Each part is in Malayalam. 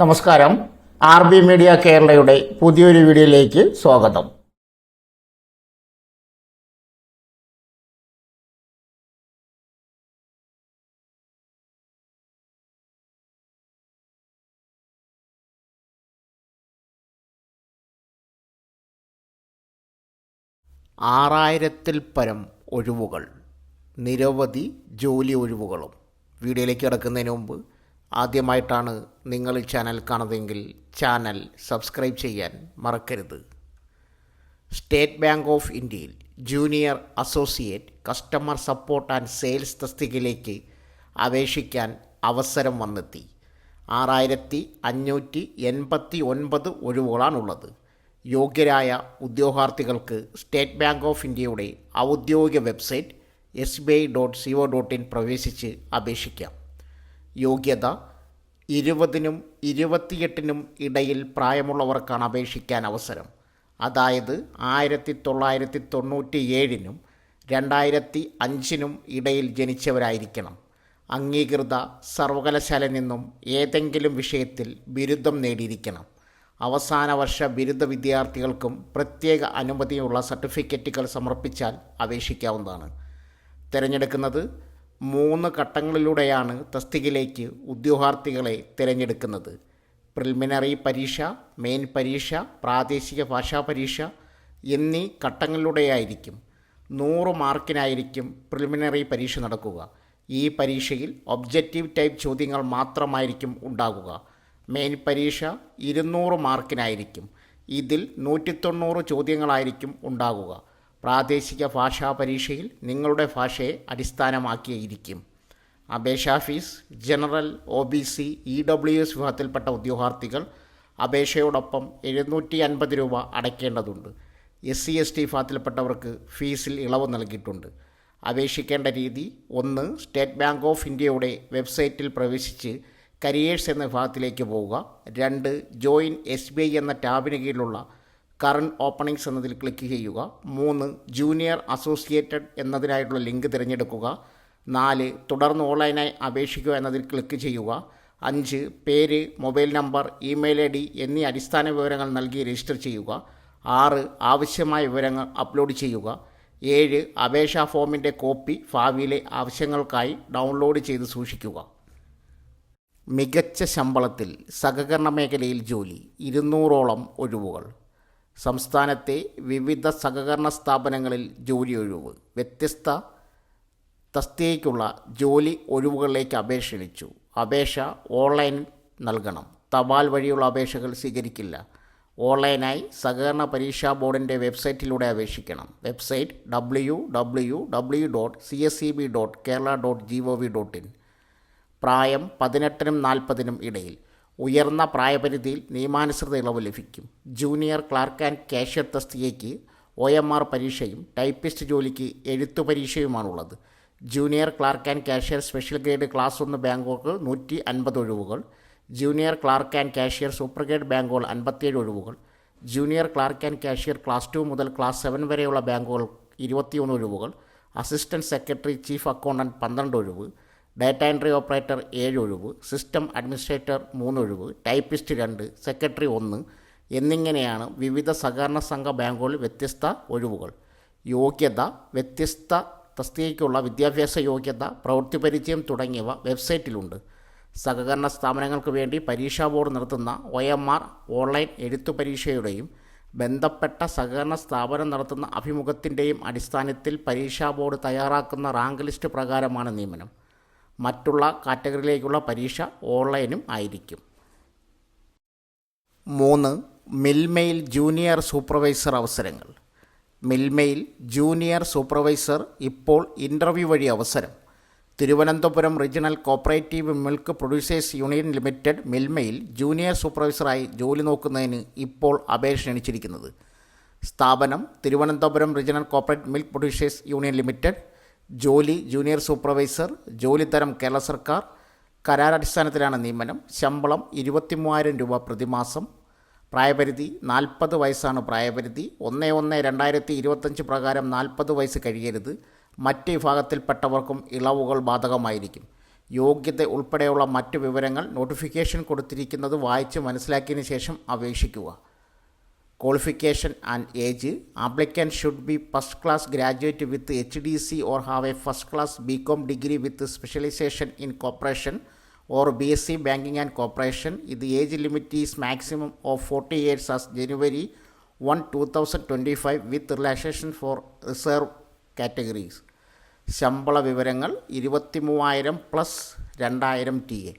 നമസ്കാരം. ആർ ബി മീഡിയ കേരളയുടെ പുതിയൊരു വീഡിയോയിലേക്ക് സ്വാഗതം. ആറായിരത്തിൽ പരം ഒഴിവുകൾ. നിരവധി ജോലി ഒഴിവുകളും. വീഡിയോയിലേക്ക് കിടക്കുന്നതിന് മുമ്പ് ആദ്യമായിട്ടാണ് നിങ്ങൾ ഈ ചാനൽ കാണുന്നതെങ്കിൽ ചാനൽ സബ്സ്ക്രൈബ് ചെയ്യാൻ മറക്കരുത്. സ്റ്റേറ്റ് ബാങ്ക് ഓഫ് ഇന്ത്യയിൽ junior associate customer support and sales തസ്തികയിലേക്ക് അപേക്ഷിക്കാൻ അവസരം വന്നെത്തി. ആറായിരത്തി അഞ്ഞൂറ്റി എൺപത്തി ഒൻപത് ഒഴിവുകളാണുള്ളത്. യോഗ്യരായ ഉദ്യോഗാർത്ഥികൾക്ക് സ്റ്റേറ്റ് ബാങ്ക് ഓഫ് ഇന്ത്യയുടെ ഔദ്യോഗിക website S B I dot C O dot in പ്രവേശിച്ച് അപേക്ഷിക്കാം. യോഗ്യത ഇരുപതിനും ഇരുപത്തിയെട്ടിനും ഇടയിൽ പ്രായമുള്ളവർക്കാണ് അപേക്ഷിക്കാൻ അവസരം. അതായത് ആയിരത്തി തൊള്ളായിരത്തി തൊണ്ണൂറ്റി ഏഴിനും രണ്ടായിരത്തി അഞ്ചിനും ഇടയിൽ ജനിച്ചവരായിരിക്കണം. അംഗീകൃത സർവകലാശാലയിൽ നിന്നും ഏതെങ്കിലും വിഷയത്തിൽ ബിരുദം നേടിയിരിക്കണം. അവസാന വർഷ ബിരുദ വിദ്യാർത്ഥികൾക്കും പ്രത്യേക അനുമതിയുള്ള സർട്ടിഫിക്കറ്റുകൾ സമർപ്പിച്ചാൽ അപേക്ഷിക്കാവുന്നതാണ്. തിരഞ്ഞെടുക്കുന്നത് മൂന്ന് ഘട്ടങ്ങളിലൂടെയാണ് തസ്തികയിലേക്ക് ഉദ്യോഗാർത്ഥികളെ തിരഞ്ഞെടുക്കുന്നത്. പ്രിലിമിനറി പരീക്ഷ മെയിൻ പരീക്ഷ പ്രാദേശിക ഭാഷാ പരീക്ഷ എന്നീ ഘട്ടങ്ങളിലൂടെയായിരിക്കും നൂറ് മാർക്കിനായിരിക്കും പ്രിലിമിനറി പരീക്ഷ നടക്കുക. ഈ പരീക്ഷയിൽ ഒബ്ജക്റ്റീവ് ടൈപ്പ് ചോദ്യങ്ങൾ മാത്രമായിരിക്കും ഉണ്ടാകുക. മെയിൻ പരീക്ഷ ഇരുന്നൂറ് മാർക്കിനായിരിക്കും. ഇതിൽ നൂറ്റി തൊണ്ണൂറ് ചോദ്യങ്ങളായിരിക്കും ഉണ്ടാകുക. പ്രാദേശിക ഭാഷാ പരീക്ഷയിൽ നിങ്ങളുടെ ഭാഷയെ അടിസ്ഥാനമാക്കിയിരിക്കും അപേക്ഷാ fees general O B C E W S വിഭാഗത്തിൽപ്പെട്ട ഉദ്യോഗാർത്ഥികൾ അപേക്ഷയോടൊപ്പം എഴുന്നൂറ്റി അൻപത് രൂപ അടയ്ക്കേണ്ടതുണ്ട്. എസ് സി എസ് ടി വിഭാഗത്തിൽപ്പെട്ടവർക്ക് ഫീസിൽ ഇളവ് നൽകിയിട്ടുണ്ട്. അപേക്ഷിക്കേണ്ട രീതി ഒന്ന് സ്റ്റേറ്റ് ബാങ്ക് ഓഫ് ഇന്ത്യയുടെ വെബ്സൈറ്റിൽ പ്രവേശിച്ച് കരിയേഴ്സ് എന്ന വിഭാഗത്തിലേക്ക് പോവുക. രണ്ട് ജോയിൻ എസ് ബി ഐ എന്ന ടാബിന് കീഴിലുള്ള കറണ്ട് ഓപ്പണിങ്സ് എന്നതിൽ ക്ലിക്ക് ചെയ്യുക. മൂന്ന് ജൂനിയർ അസോസിയേറ്റഡ് എന്നതിനായിട്ടുള്ള ലിങ്ക് തിരഞ്ഞെടുക്കുക. നാല് തുടർന്ന് ഓൺലൈനായി അപേക്ഷിക്കുക എന്നതിൽ ക്ലിക്ക് ചെയ്യുക. അഞ്ച് പേര് mobile number email I D എന്നീ അടിസ്ഥാന വിവരങ്ങൾ നൽകി രജിസ്റ്റർ ചെയ്യുക. ആറ് ആവശ്യമായ വിവരങ്ങൾ അപ്ലോഡ് ചെയ്യുക. ഏഴ് അപേക്ഷാ ഫോമിന്റെ കോപ്പി ഭാവിയിലെ ആവശ്യങ്ങൾക്കായി ഡൗൺലോഡ് ചെയ്ത് സൂക്ഷിക്കുക. മികച്ച ശമ്പളത്തിൽ സഹകരണ മേഖലയിൽ ജോലി. ഇരുന്നൂറോളം ഒഴിവുകൾ. സംസ്ഥാനത്തെ വിവിധ സഹകരണ സ്ഥാപനങ്ങളിൽ ജോലി ഒഴിവ്. വ്യത്യസ്ത തസ്തികയ്ക്കുള്ള ജോലി ഒഴിവുകളിലേക്ക് അപേക്ഷ ക്ഷണിച്ചു അപേക്ഷ ഓൺലൈൻ നൽകണം. തപാൽ വഴിയുള്ള അപേക്ഷകൾ സ്വീകരിക്കില്ല. ഓൺലൈനായി സഹകരണ പരീക്ഷാ ബോർഡിന്റെ വെബ്സൈറ്റിലൂടെ അപേക്ഷിക്കണം. Website W W W dot C S C B dot Kerala dot G O V dot in. പ്രായം പതിനെട്ടിനും നാൽപ്പതിനും ഇടയിൽ. ഉയർന്ന പ്രായപരിധിയിൽ നിയമാനുസൃത ഇളവ് ലഭിക്കും. ജൂനിയർ ക്ലാർക്ക് ആൻഡ് കാഷ്യർ തസ്തികയ്ക്ക് ഒ എം ആർ പരീക്ഷയും ടൈപ്പിസ്റ്റ് ജോലിക്ക് എഴുത്തു പരീക്ഷയുമാണുള്ളത്. Junior clerk and cashier special grade class ഒന്ന് ബാങ്കുകൾ നൂറ്റി അൻപത് ഒഴിവുകൾ. Junior clerk and cashier super grade ബാങ്കുകൾ അൻപത്തിയേഴ് ഒഴിവുകൾ. Junior clerk and cashier class two മുതൽ ക്ലാസ് സെവൻ വരെയുള്ള ബാങ്കുകൾ ഇരുപത്തിയൊന്ന് ഒഴിവുകൾ. അസിസ്റ്റന്റ് സെക്രട്ടറി ചീഫ് അക്കൗണ്ടന്റ് പന്ത്രണ്ട് ഒഴിവ്. ഡാറ്റ എൻട്രി ഓപ്പറേറ്റർ ഏഴ് ഒഴിവ് സിസ്റ്റം അഡ്മിനിസ്ട്രേറ്റർ മൂന്നൊഴിവ് ടൈപ്പിസ്റ്റ് രണ്ട് സെക്രട്ടറി ഒന്ന് എന്നിങ്ങനെയാണ് വിവിധ സഹകരണ സംഘ ബാങ്കുകളിൽ വ്യത്യസ്ത ഒഴിവുകൾ. യോഗ്യത വ്യത്യസ്ത തസ്തികയ്ക്കുള്ള വിദ്യാഭ്യാസ യോഗ്യത പ്രവൃത്തി പരിചയം തുടങ്ങിയവ വെബ്സൈറ്റിലുണ്ട്. സഹകരണ സ്ഥാപനങ്ങൾക്ക് വേണ്ടി പരീക്ഷാ ബോർഡ് നടത്തുന്ന ഒ എം ആർ ഓൺലൈൻ എഴുത്തു പരീക്ഷയുടെയും ബന്ധപ്പെട്ട സഹകരണ സ്ഥാപനം നടത്തുന്ന അഭിമുഖത്തിന്റെയും അടിസ്ഥാനത്തിൽ പരീക്ഷാ ബോർഡ് തയ്യാറാക്കുന്ന റാങ്ക് ലിസ്റ്റ് പ്രകാരമാണ് നിയമനം. മറ്റുള്ള കാറ്റഗറിയിലേക്കുള്ള പരീക്ഷ ഓൺലൈനും ആയിരിക്കും. മൂന്ന് മിൽമയിൽ ജൂനിയർ സൂപ്പർവൈസർ അവസരങ്ങൾ. മിൽമയിൽ ജൂനിയർ സൂപ്പർവൈസർ ഇപ്പോൾ ഇന്റർവ്യൂ വഴി അവസരം. Thiruvananthapuram regional cooperative milk producers union limited മിൽമയിൽ junior സൂപ്പർവൈസറായി ജോലി നോക്കുന്നതിന് ഇപ്പോൾ അപേക്ഷ ക്ഷണിച്ചിരിക്കുന്നത്. സ്ഥാപനം Thiruvananthapuram regional cooperate milk producers union limited ജോലി ജൂനിയർ സൂപ്പർവൈസർ ജോലി തരം കേരള സർക്കാർ കരാരടിസ്ഥാനത്തിലാണ് നിയമനം. ശമ്പളം ഇരുപത്തി മൂവായിരം രൂപ പ്രതിമാസം. പ്രായപരിധി നാൽപ്പത് വയസ്സാണ് പ്രായപരിധി. ഒന്ന് ഒന്ന് രണ്ടായിരത്തി ഇരുപത്തഞ്ച് പ്രകാരം നാൽപ്പത് വയസ്സ് കഴിയരുത്. മറ്റ് വിഭാഗത്തിൽപ്പെട്ടവർക്കും ഇളവുകൾ ബാധകമായിരിക്കും. യോഗ്യത ഉൾപ്പെടെയുള്ള മറ്റ് വിവരങ്ങൾ നോട്ടിഫിക്കേഷൻ കൊടുത്തിരിക്കുന്നത് വായിച്ച് മനസ്സിലാക്കിയതിന് ശേഷം അപേക്ഷിക്കുക. Qualification and age applicant should be first class graduate with H D C or have a first class B com degree with specialisation in cooperation or B S C banking and cooperation ഇത് age limit is maximum of forty years as January one two thousand twenty five with relaxation for reserve categories ശമ്പള വിവരങ്ങൾ ഇരുപത്തി മൂവായിരം പ്ലസ് രണ്ടായിരം ടി എ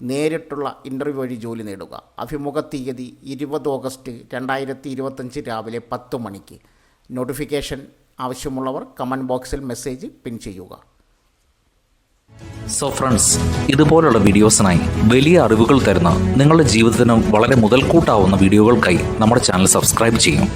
നേരിട്ടുള്ള ഇന്റർവ്യൂ വഴി ജോലി നേടുക. അഭിമുഖ തീയതി ഇരുപത് ഓഗസ്റ്റ് രണ്ടായിരത്തി ഇരുപത്തഞ്ച് രാവിലെ പത്ത് മണിക്ക്. നോട്ടിഫിക്കേഷൻ ആവശ്യമുള്ളവർ കമന്റ് ബോക്സിൽ മെസ്സേജ് പിൻ ചെയ്യുക. സോ ഫ്രണ്ട്സ് ഇതുപോലുള്ള വീഡിയോസിനായി വലിയ അറിവുകൾ തരുന്ന നിങ്ങളുടെ ജീവിതത്തിന് വളരെ മുതൽക്കൂട്ടാവുന്ന വീഡിയോകൾക്കായി നമ്മുടെ ചാനൽ സബ്സ്ക്രൈബ് ചെയ്യും.